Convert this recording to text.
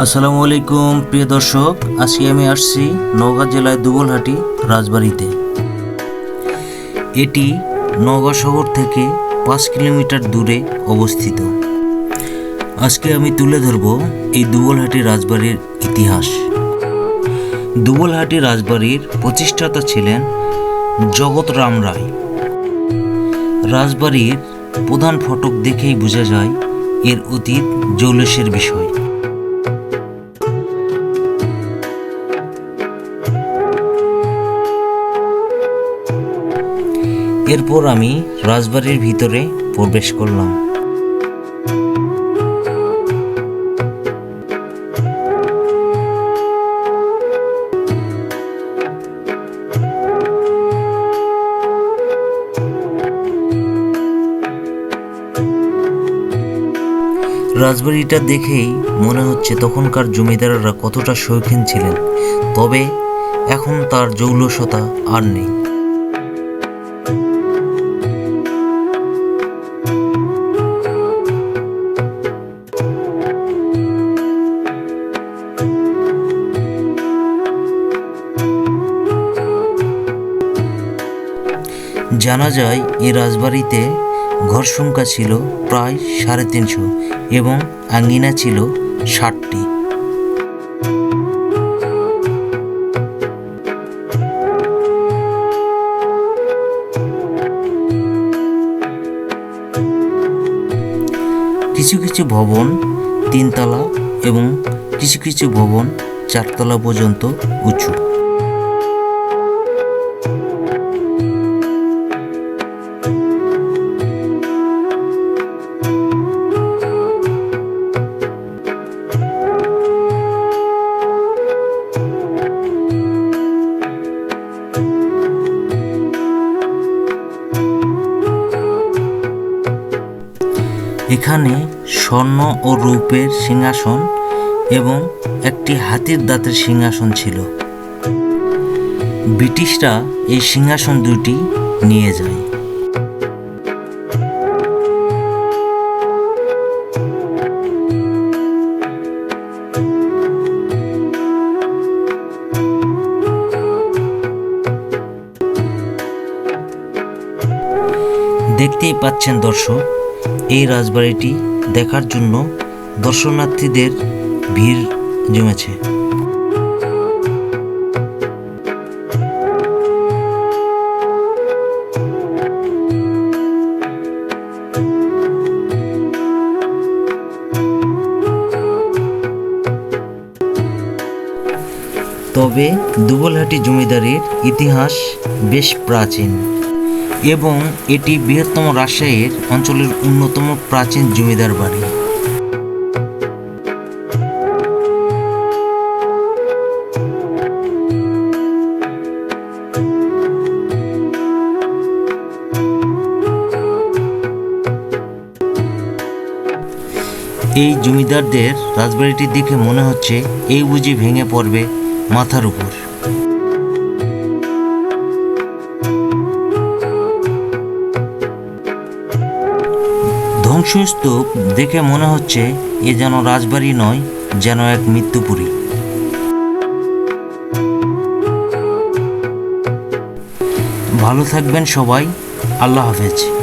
আসসালামু আলাইকুম, প্রিয় দর্শক। আজকে আমি আসছি নওগাঁ জেলায় দুবলহাটি, রাজবাড়িতে। এটি নওগাঁ শহর থেকে পাঁচ কিলোমিটার দূরে অবস্থিত। আজকে আমি তুলে ধরব এই দুবলহাটি রাজবাড়ির ইতিহাস। দুবলহাটি রাজবাড়ির প্রতিষ্ঠাতা ছিলেন জগৎ রাম রায়। রাজবাড়ির প্রধান ফটক দেখেই বোঝা যায় এর অতীত জৌলসের বিষয়। এরপর আমি রাজবাড়ির ভিতরে প্রবেশ করলাম। রাজবাড়িটা দেখেই মনে হচ্ছে তখনকার জমিদাররা কতটা শৌখিন ছিলেন, তবে এখন তার জৌলসতা আর নেই। জানা যায়, এই রাজবাড়িতে ঘর সংখ্যা ছিল প্রায় সাড়ে তিনশো এবং আঙ্গিনা ছিল ষাটটি। কিছু কিছু ভবন তিনতলা এবং কিছু কিছু ভবন চারতলা পর্যন্ত উঁচু। এখানে স্বর্ণ ও রূপের সিংহাসন এবং একটি হাতির দাঁতের সিংহাসন ছিল। ব্রিটিশরা এই সিংহাসন দুটি নিয়ে যায়। দেখতেই পাচ্ছেন দর্শক এই রাজবাড়িটি দেখার জন্য দর্শনার্থীদের ভিড় জমেছে। তবে দুবলহাটি জমিদারির ইতিহাস বেশ প্রাচীন। এবং এটি বৃহত্তম রাজশাহীর অঞ্চলের অন্যতম প্রাচীন জমিদার বাড়ি। এই জমিদারদের রাজবাড়িটি দেখে মনে হচ্ছে এই বুঝি ভেঙে পড়বে মাথার উপর। ধ্বংসস্তূপ দেখে মনে হচ্ছে এ যেন রাজবাড়ি নয়, যেন এক মৃত্যুপুরী। ভালো থাকবেন সবাই। আল্লাহ হাফেজ।